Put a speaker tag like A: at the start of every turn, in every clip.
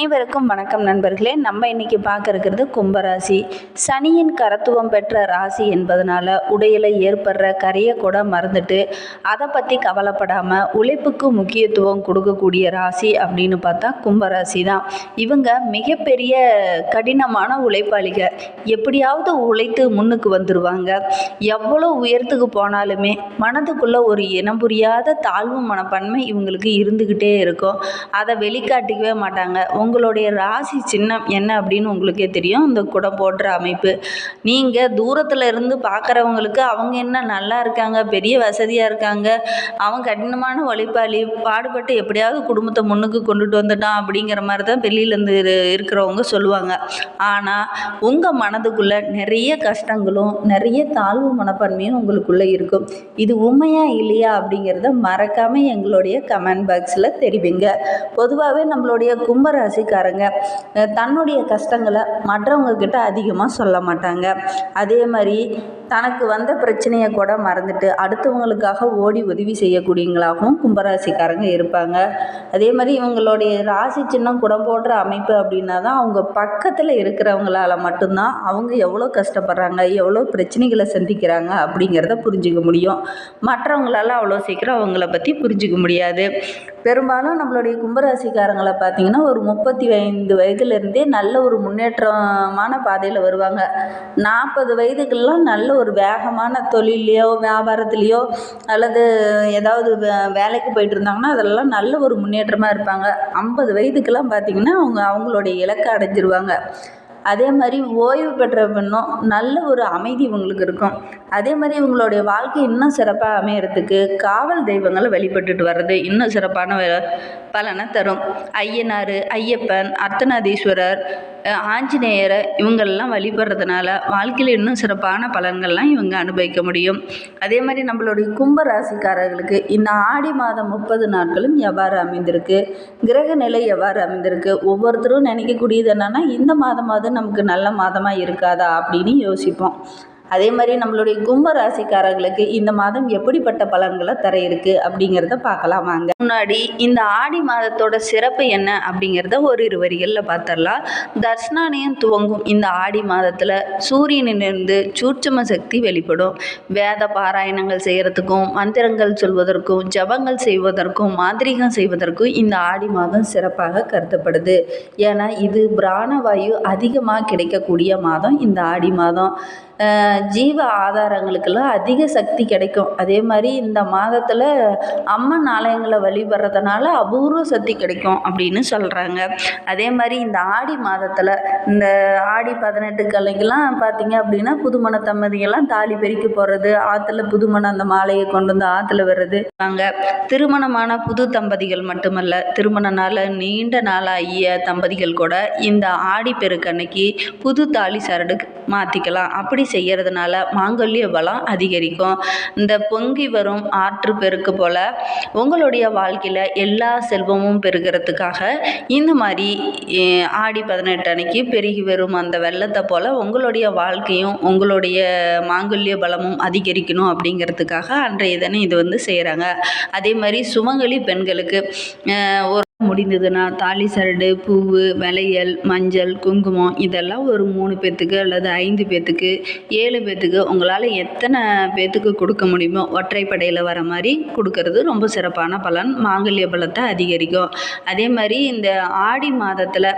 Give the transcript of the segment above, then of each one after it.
A: அனைவருக்கும் வணக்கம் நண்பர்களே. நம்ம இன்னைக்கு பார்க்க இருக்கிறது கும்பராசி. சனியின் கரத்துவம் பெற்ற ராசி என்பதனால உடையில ஏற்படுற கரையை கூட மறந்துட்டு அதை பற்றி கவலைப்படாமல் உழைப்புக்கு முக்கியத்துவம் கொடுக்கக்கூடிய ராசி அப்படின்னு பார்த்தா கும்பராசி தான். இவங்க மிகப்பெரிய கடினமான உழைப்பாளிக. எப்படியாவது உழைத்து முன்னுக்கு வந்துடுவாங்க எவ்வளோ உயரத்துக்கு போனாலுமே மனதுக்குள்ள ஒரு இனம் புரியாத தாழ்வு மனப்பான்மை இவங்களுக்கு இருந்துக்கிட்டே இருக்கும். அதை வெளிக்காட்டிக்கவே மாட்டாங்க. உங்களுடைய ராசி சின்னம் என்ன அப்படின்னு உங்களுக்கே தெரியும். இந்த குடம் போடுற அமைப்பு. நீங்கள் தூரத்தில் இருந்து பார்க்குறவங்களுக்கு அவங்க என்ன நல்லா இருக்காங்க பெரிய வசதியாக இருக்காங்க அவன் கடினமான உழைப்பாளி பாடுபட்டு எப்படியாவது குடும்பத்தை முன்னுக்கு கொண்டுட்டு வந்துட்டான் அப்படிங்கிற மாதிரி தான் வெளியிலேருந்து இருக்கிறவங்க சொல்லுவாங்க. ஆனால் உங்கள் மனதுக்குள்ளே நிறைய கஷ்டங்களும் நிறைய தாழ்வு மனப்பான்மையும் உங்களுக்குள்ளே இருக்கும். இது உண்மையா இல்லையா அப்படிங்கிறத மறக்காமல் எங்களுடைய கமெண்ட் பாக்ஸில் தெரிவிங்க. பொதுவாகவே நம்மளுடைய கும்பராசி ராசிக்காரங்க தன்னுடைய கஷ்டங்களை மற்றவங்க கிட்ட அதிகமாக சொல்ல மாட்டாங்க. அதே மாதிரி தனக்கு வந்த பிரச்சனையை கூட மறந்துட்டு அடுத்தவங்களுக்காக ஓடி உதவி செய்யக்கூடியவங்களாகவும் கும்பராசிக்காரங்க இருப்பாங்க. அதே மாதிரி இவங்களுடைய ராசி சின்னம் குடம் போடுற அமைப்பு அப்படின்னா தான் அவங்க பக்கத்தில் இருக்கிறவங்களால மட்டும்தான் அவங்க எவ்வளோ கஷ்டப்படுறாங்க எவ்வளோ பிரச்சனைகளை சந்திக்கிறாங்க அப்படிங்கிறத புரிஞ்சுக்க முடியும். மற்றவங்களால அவ்வளோ சீக்கிரம் அவங்கள பற்றி புரிஞ்சுக்க முடியாது. பெரும்பாலும் நம்மளுடைய கும்பராசிக்காரங்களை பார்த்தீங்கன்னா ஒரு முப்பத்தி ஐந்து வயதுலேருந்தே நல்ல ஒரு முன்னேற்றமான பாதையில் வருவாங்க. நாற்பது வயதுக்கெல்லாம் நல்ல ஒரு வேகமான தொழிலையோ வியாபாரத்துலேயோ அல்லது ஏதாவது வே- வேலைக்கு போயிட்டு இருந்தாங்கன்னா அதெல்லாம் நல்ல ஒரு முன்னேற்றமாக இருப்பாங்க. ஐம்பது வயதுக்கெல்லாம் பார்த்தீங்கன்னா அவங்க அவங்களுடைய இலக்கை அடைஞ்சிருவாங்க. அதே மாதிரி ஓய்வு பெற்ற பின்னும் நல்ல ஒரு அமைதி இவங்களுக்கு இருக்கும். அதே மாதிரி இவங்களுடைய வாழ்க்கை இன்னும் சிறப்பாக அமையறதுக்கு காவல் தெய்வங்களை வழிபட்டுட்டு வர்றது இன்னும் சிறப்பான பலனை தரும். ஐயனார் ஐயப்பன் அர்த்தநாதீஸ்வரர் ஆஞ்சநேயரை இவங்களெல்லாம் வழிபடுறதுனால வாழ்க்கையில் இன்னும் சிறப்பான பலன்கள்லாம் இவங்க அனுபவிக்க முடியும். அதே மாதிரி நம்மளுடைய கும்ப ராசிக்காரர்களுக்கு இந்த ஆடி மாதம் முப்பது நாட்களும் எவ்வாறு அமைந்திருக்கு? கிரக நிலை எவ்வாறு அமைந்திருக்கு? ஒவ்வொருத்தரும் நினைக்கக்கூடியது என்னென்னா இந்த மாதமாவது நமக்கு நல்ல மாதமாக இருக்காதா அப்படின்னு யோசிப்போம். அதே மாதிரி நம்மளுடைய கும்ப ராசிக்காரர்களுக்கு இந்த மாதம் எப்படிப்பட்ட பலன்களை தர இருக்கு அப்படிங்கிறத பார்க்கலாம் வாங்க. முன்னாடி இந்த ஆடி மாதத்தோட சிறப்பு என்ன அப்படிங்கிறத ஒரு இரு வரிகளில் பார்த்துடலாம் தர்ஷ்னானயம் துவங்கும் இந்த ஆடி மாதத்தில் சூரியனிலிருந்து சூட்சம சக்தி வெளிப்படும். வேத பாராயணங்கள் செய்கிறதுக்கும் மந்திரங்கள் சொல்வதற்கும் ஜபங்கள் செய்வதற்கும் மாந்திரிகம் செய்வதற்கும் இந்த ஆடி மாதம் சிறப்பாக கருதப்படுது. ஏன்னா இது பிராணவாயு அதிகமாக கிடைக்கக்கூடிய மாதம் இந்த ஆடி மாதம். ஜீவ ஆதாரங்களுக்கெல்லாம் அதிக சக்தி கிடைக்கும். அதே மாதிரி இந்த மாதத்தில் அம்மன் ஆலயங்களை வழிபடுறதுனால அபூர்வ சக்தி கிடைக்கும் அப்படின்னு சொல்கிறாங்க அதே மாதிரி இந்த ஆடி மாதத்தில் இந்த ஆடி பதினெட்டு கலைக்கெல்லாம் பார்த்தீங்க அப்படின்னா புதுமண தம்பதிகள்லாம் தாலி பெருக்கி போடுறது ஆற்றுல புதுமண அந்த மாலையை கொண்டு வந்து ஆற்றுல வர்றது வாங்க திருமணமான புது தம்பதிகள் மட்டுமல்ல திருமண நாள் நீண்ட நாளாகிய தம்பதிகள் கூட இந்த ஆடி பெருக்கன்னைக்கு புது தாலி சரடு மாற்றிக்கலாம் அப்படி செய்கிறதுனால மாங்கல்ய பலம் அதிகரிக்கும். இந்த பொங்கி வரும் ஆற்று பெருக்கு போல் உங்களுடைய வாழ்க்கையில் எல்லா செல்வமும் பெருகிறதுக்காக இந்த மாதிரி ஆடி பதினெட்டு அன்னைக்கு பெருகி வரும் அந்த வெள்ளத்தை போல் உங்களுடைய வாழ்க்கையும் உங்களுடைய மாங்கல்ய பலமும் அதிகரிக்கணும் அப்படிங்கிறதுக்காக அன்றைய தினம் இது வந்து செய்கிறாங்க அதே மாதிரி சுமங்கலி பெண்களுக்கு ஒரு முடிந்ததுன்னா தாலி சரடு பூவு வளையல் மஞ்சள் குங்குமம் இதெல்லாம் ஒரு மூணு பேர்த்துக்கு அல்லது ஐந்து பேர்த்துக்கு ஏழு பேர்த்துக்கு உங்களால் எத்தனை பேர்த்துக்கு கொடுக்க முடியுமோ ஒற்றைப்படையில் வர மாதிரி கொடுக்கறது ரொம்ப சிறப்பான பலன். மாங்கல்ய பலத்தை அதிகரிக்கும். அதே மாதிரி இந்த ஆடி மாதத்தில்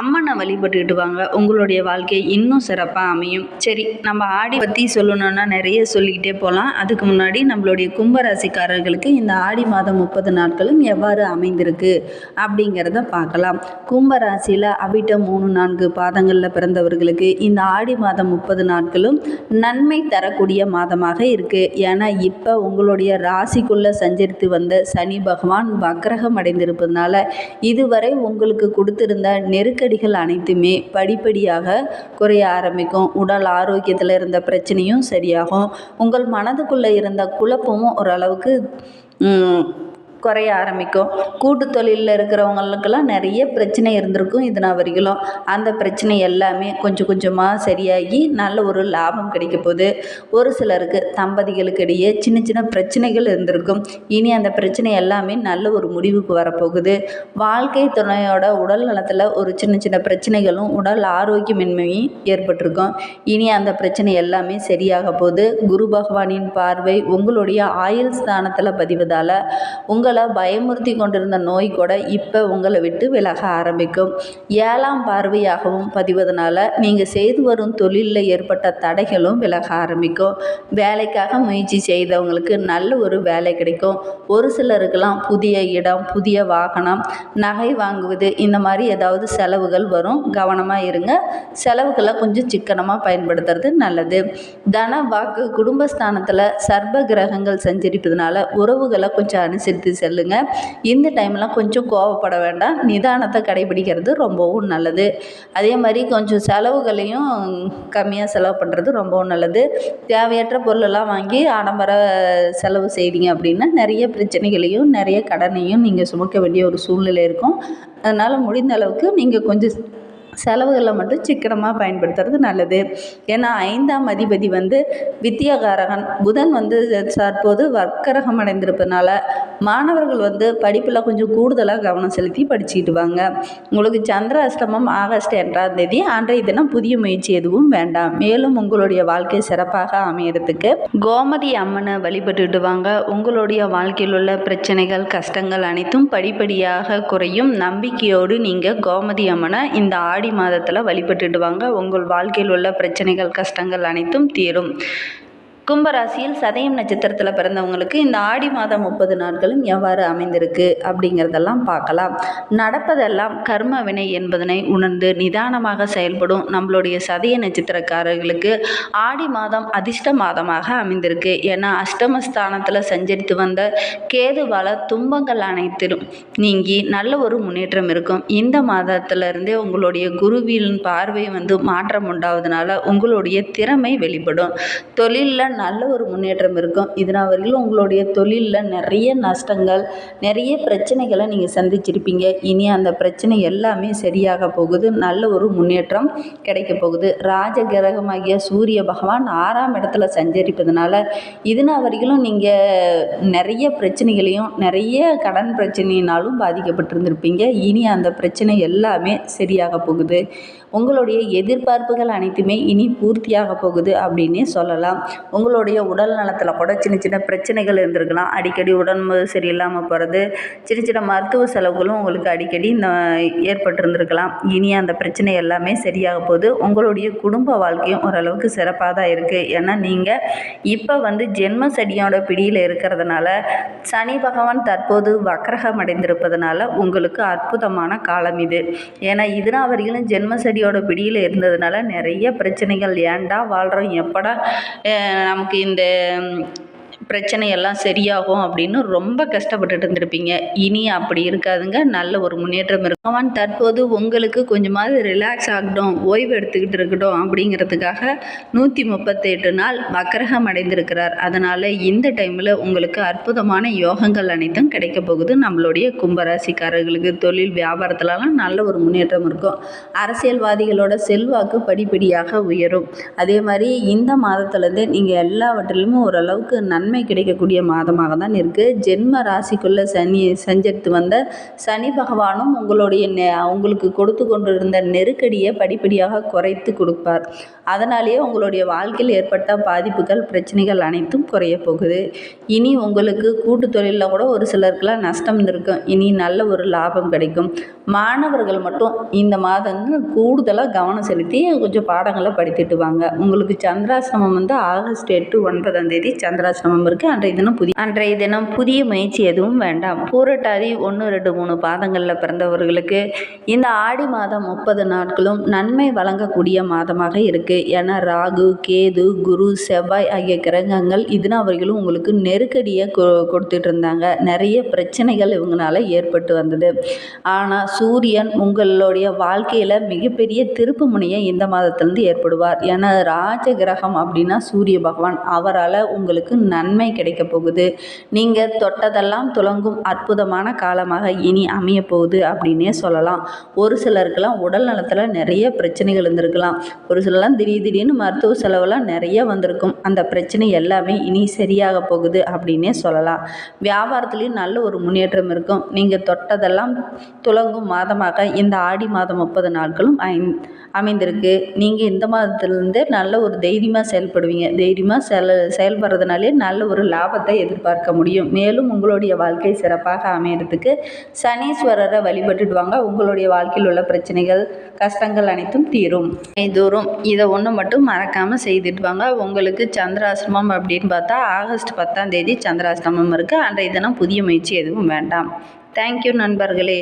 A: அம்மனை வழிபட்டுக்கிட்டு வாங்க. உங்களுடைய வாழ்க்கை இன்னும் சிறப்பாக அமையும். சரி நம்ம ஆடி பற்றி சொல்லணும்னா நிறைய சொல்லிக்கிட்டே போகலாம் அதுக்கு முன்னாடி நம்மளுடைய கும்பராசிக்காரர்களுக்கு இந்த ஆடி மாதம் முப்பது நாட்களும் எவ்வாறு அமைந்திருக்கு? அப்படிங்கிறத பார்க்கலாம். கும்பராசியில் அவிட்ட மூணு நான்கு பாதங்களில் பிறந்தவர்களுக்கு இந்த ஆடி மாதம் முப்பது நாட்களும் நன்மை தரக்கூடிய மாதமாக இருக்குது ஏன்னா இப்போ உங்களுடைய ராசிக்குள்ளே சஞ்சரித்து வந்த சனி பகவான் வக்ரகம் அடைந்திருப்பதனால இதுவரை உங்களுக்கு கொடுத்திருந்த நெருக்கடிகள் அனைத்துமே படிப்படியாக குறைய ஆரம்பிக்கும். உடல் ஆரோக்கியத்தில் இருந்த பிரச்சனையும் சரியாகும். உங்கள் மனதுக்குள்ளே இருந்த குழப்பமும் ஓரளவுக்கு குறைய ஆரம்பிக்கும். கூட்டு தொழிலில் இருக்கிறவங்களுக்கெல்லாம் நிறைய பிரச்சனை இருந்திருக்கும் இது நான் வரைக்கும் அந்த பிரச்சனை எல்லாமே கொஞ்சம் கொஞ்சமாக சரியாகி நல்ல ஒரு லாபம் கிடைக்க போகுது. ஒரு சிலருக்கு தம்பதிகளுக்கு இடையே சின்ன சின்ன பிரச்சனைகள் இருந்திருக்கும். இனி அந்த பிரச்சனை எல்லாமே நல்ல ஒரு முடிவுக்கு வரப்போகுது. வாழ்க்கை துணையோட உடல் நலத்தில் ஒரு சின்ன சின்ன பிரச்சனைகளும் உடல் ஆரோக்கியமின்மையும் ஏற்பட்டிருக்கும். இனி அந்த பிரச்சனை எல்லாமே சரியாக போகுது. குரு பகவானின் பார்வை உங்களுடைய ஆயுள் ஸ்தானத்தில் பதிவதால் உங்கள் பயமுறுத்தி கொண்டிருந்த நோய் கூட இப்போ உங்களை விட்டு விலக ஆரம்பிக்கும். ஏழாம் பார்வையாகவும் பதிவதனால நீங்கள் செய்து வரும் தொழிலில் ஏற்பட்ட தடைகளும் விலக ஆரம்பிக்கும். வேலைக்காக முயற்சி செய்தவங்களுக்கு நல்ல ஒரு வேலை கிடைக்கும். ஒரு சிலருக்கெல்லாம் புதிய இடம் புதிய வாகனம் நகை வாங்குவது இந்த மாதிரி ஏதாவது செலவுகள் வரும். கவனமாக இருங்க. செலவுகளை கொஞ்சம் சிக்கனமாக பயன்படுத்துறது நல்லது. தன வாக்கு குடும்பஸ்தானத்தில் சர்ப கிரகங்கள் சஞ்சரிப்பதனால உறவுகளை கொஞ்சம் அனுசரித்து செல்லுங்க. இந்த டைம்லாம் கொஞ்சம் கோவப்பட வேண்டாம். நிதானத்தை கடைபிடிக்கிறது ரொம்பவும் நல்லது. அதே மாதிரி கொஞ்சம் செலவுகளையும் கம்மியாக செலவு பண்ணுறது ரொம்பவும் நல்லது. தேவையற்ற பொருளெல்லாம் வாங்கி ஆடம்பர செலவு செய்தீங்க அப்படின்னா நிறைய பிரச்சனைகளையும் நிறைய கடனையும் நீங்கள் சுமக்க வேண்டிய ஒரு சூழ்நிலை இருக்கும். அதனால் முடிந்த அளவுக்கு நீங்கள் கொஞ்சம் செலவுகளை மட்டும் சிக்கனமாக பயன்படுத்துறது நல்லது. ஏன்னா ஐந்தாம் அதிபதி வந்து வித்தியாகாரகன். புதன் வந்து தற்போது வர்க்கரகம் அடைந்திருப்பதனால மாணவர்கள் வந்து படிப்பில் கொஞ்சம் கூடுதலாக கவனம் செலுத்தி படிச்சுக்கிட்டு வாங்க. உங்களுக்கு சந்திர அஷ்டமம் ஆகஸ்ட் எட்டாம் தேதி. அன்றைய தினம் புதிய முயற்சி எதுவும் வேண்டாம். மேலும் உங்களுடைய வாழ்க்கை சிறப்பாக அமையறதுக்கு கோமதி அம்மனை வழிபட்டுட்டு வாங்க. உங்களுடைய வாழ்க்கையில் உள்ள பிரச்சனைகள் கஷ்டங்கள் அனைத்தும் படிப்படியாக குறையும். நம்பிக்கையோடு நீங்கள் கோமதி அம்மனை இந்த ஆடி மாதத்தில் வழிபட்டுடுவாங்க உங்கள் வாழ்க்கையில் உள்ள பிரச்சனைகள் கஷ்டங்கள் அனைத்தும் தீரும். கும்பராசியில் சதயம் நட்சத்திரத்தில் பிறந்தவங்களுக்கு இந்த ஆடி மாதம் முப்பது நாட்களும் எவ்வாறு அமைந்திருக்கு அப்படிங்கிறதெல்லாம் பார்க்கலாம். நடப்பதெல்லாம் கர்ம வினை என்பதனை உணர்ந்து நிதானமாக செயல்படும் நம்மளுடைய சதய நட்சத்திரக்காரர்களுக்கு ஆடி மாதம் அதிர்ஷ்ட மாதமாக அமைந்திருக்கு. ஏன்னா அஷ்டமஸ்தானத்தில் சஞ்சரித்து வந்த கேதுவால துன்பங்கள் அனைத்திலும் நீங்கி நல்ல ஒரு முன்னேற்றம் இருக்கும். இந்த மாதத்திலிருந்தே உங்களுடைய குருவின் பார்வை வந்து மாற்றம் உண்டாவதுனால உங்களுடைய திறமை வெளிப்படும். தொழிலில் நல்ல ஒரு முன்னேற்றம் இருக்கும். இதனால் வரையிலும் உங்களுடைய தொழிலில் நிறைய நஷ்டங்கள் நிறைய பிரச்சனைகளை நீங்கள் சந்திச்சிருப்பீங்க. இனி அந்த பிரச்சனை எல்லாமே சரியாக போகுது. நல்ல ஒரு முன்னேற்றம் கிடைக்க போகுது. ராஜ கிரகமாகிய சூரிய பகவான் ஆறாம் இடத்துல சஞ்சரிப்பதனால இதனால் வரையிலும் நீங்கள் நிறைய பிரச்சனைகளையும் நிறைய கடன் பிரச்சனையினாலும் பாதிக்கப்பட்டிருந்திருப்பீங்க. இனி அந்த பிரச்சனை எல்லாமே சரியாக போகுது. உங்களுடைய எதிர்பார்ப்புகள் அனைத்துமே இனி பூர்த்தியாக போகுது அப்படின்னே சொல்லலாம். உங்களுடைய உடல் நலத்தில் கூட சின்ன சின்ன பிரச்சனைகள் இருந்திருக்கலாம். அடிக்கடி உடம்பு சரியில்லாமல் போகிறது சின்ன சின்ன மருத்துவ செலவுகளும் உங்களுக்கு அடிக்கடி இந்த ஏற்பட்டிருந்திருக்கலாம். இனி அந்த பிரச்சனை எல்லாமே சரியாக போகுது உங்களுடைய குடும்ப வாழ்க்கையும் ஓரளவுக்கு சிறப்பாக தான் இருக்குது ஏன்னா நீங்கள் இப்போ வந்து ஜென்ம சடியோட பிடியில் இருக்கிறதுனால சனி பகவான் தற்போது வக்ரகம் அடைந்திருப்பதனால உங்களுக்கு அற்புதமான காலம் இது. ஏன்னா இதனால் வரையிலும் ஜென்ம சடியோட பிடியில் இருந்ததுனால நிறைய பிரச்சனைகள் ஏன்டா வாழ்கிறோம் எப்படா நமக்கு இந்த பிரச்சனை எல்லாம் சரியாகும் அப்படின்னு ரொம்ப கஷ்டப்பட்டுட்டு இருந்திருப்பீங்க. இனி அப்படி இருக்காதுங்க. நல்ல ஒரு முன்னேற்றம் இருக்கும். அவன் தற்போது உங்களுக்கு கொஞ்சமாவது ரிலாக்ஸ் ஆகட்டும் ஓய்வு எடுத்துக்கிட்டு இருக்கட்டும் அப்படிங்கிறதுக்காக நூற்றி முப்பத்தெட்டு நாள் வக்கரகம் அடைந்திருக்கிறார். அதனால் இந்த டைமில் உங்களுக்கு அற்புதமான யோகங்கள் அனைத்தும் கிடைக்க போகுது. நம்மளுடைய கும்பராசிக்காரர்களுக்கு தொழில் வியாபாரத்துலலாம் நல்ல ஒரு முன்னேற்றம் இருக்கும். அரசியல்வாதிகளோட செல்வாக்கு படிப்படியாக உயரும். அதே மாதிரி இந்த மாதத்துலேருந்து நீங்கள் எல்லாவற்றிலுமே ஓரளவுக்கு நன்மை கிடைக்கக்கூடிய மாதமாக தான் இருக்குது ஜென்ம ராசிக்குள்ளே சனி சஞ்சரித்து வந்த சனி பகவானும் உங்களுடைய நெ உங்களுக்கு கொடுத்து கொண்டிருந்த நெருக்கடியை படிப்படியாக குறைத்து கொடுப்பார். அதனாலேயே உங்களுடைய வாழ்க்கையில் ஏற்பட்ட பாதிப்புகள் பிரச்சனைகள் அனைத்தும் குறைய போகுது. இனி உங்களுக்கு கூட்டு தொழிலில் கூட ஒரு சிலருக்குலாம் நஷ்டம் இருக்கும். இனி நல்ல ஒரு லாபம் கிடைக்கும். மாணவர்கள் மட்டும் இந்த மாதம் கூடுதலாக கவனம் செலுத்தி கொஞ்சம் பாடங்களை படித்துட்டு வாங்க. உங்களுக்கு சந்திராசிரமம் வந்து ஆகஸ்ட் எட்டு ஒன்பதாம் தேதி சந்திராசிரமம் இருக்குது அன்றைய தினம் புதிய அன்றைய தினம் புதிய முயற்சி எதுவும் வேண்டாம். பூரட்டாதி ஒன்று ரெண்டு மூணு பாதங்களில் பிறந்தவர்களுக்கு இந்த ஆடி மாதம் முப்பது நாட்களும் நன்மை வழங்கக்கூடிய மாதமாக இருக்குது ஏன்னா ராகு கேது குரு செவ்வாய் ஆகிய கிரகங்கள் இதனால் அவர்களும் உங்களுக்கு நெருக்கடியை கொ கொடுத்துட்டு இருந்தாங்க. நிறைய பிரச்சனைகள் இவங்களால ஏற்பட்டு வந்தது. ஆனால் சூரியன் உங்களுடைய வாழ்க்கையில் மிகப்பெரிய திருப்பு முனையை இந்த மாதத்துலேருந்து ஏற்படுவார். ஏன்னா ராஜ கிரகம் அப்படின்னா சூரிய பகவான். அவரால் உங்களுக்கு நன்மை நன்மை கிடைக்க போகுது. நீங்கள் தொட்டதெல்லாம் துலங்கும் அற்புதமான காலமாக இனி அமைய போகுது அப்படின்னே சொல்லலாம். ஒரு சிலருக்கெல்லாம் உடல் நலத்தில் நிறைய பிரச்சனைகள் இருந்திருக்கலாம். ஒரு சிலர்லாம் திடீர் திடீர்னு மருத்துவ செலவெல்லாம் நிறைய வந்திருக்கும். அந்த பிரச்சனை எல்லாமே இனி சரியாக போகுது அப்படின்னே சொல்லலாம். வியாபாரத்துலேயும் நல்ல ஒரு முன்னேற்றம் இருக்கும். நீங்கள் தொட்டதெல்லாம் துலங்கும் மாதமாக இந்த ஆடி மாதம் முப்பது நாட்களும் அமைந்திருக்கு. நீங்கள் இந்த மாதத்துலேருந்தே நல்ல ஒரு தைரியமாக செயல்படுவீங்க. தைரியமாக செயல் செயல்படுறதுனாலே நல்ல ஒரு லாபத்தை எதிர்பார்க்க முடியும். மேலும் உங்களுடைய வாழ்க்கை சிறப்பாக அமையறதுக்கு சனீஸ்வரரை வழிபட்டுட்டு வாங்க உங்களுடைய வாழ்க்கையில் உள்ள பிரச்சனைகள் கஷ்டங்கள் அனைத்தும் தீரும். தூரம் இதை ஒன்று மட்டும் மறக்காமல் செய்துட்டு வாங்க. உங்களுக்கு சந்திராசிரமம் அப்படின்னு பார்த்தா ஆகஸ்ட் பத்தாம் தேதி சந்திராசிரமம் இருக்குது அன்றைய தினம் புதிய முயற்சி எதுவும் வேண்டாம். தேங்க்யூ நண்பர்களே.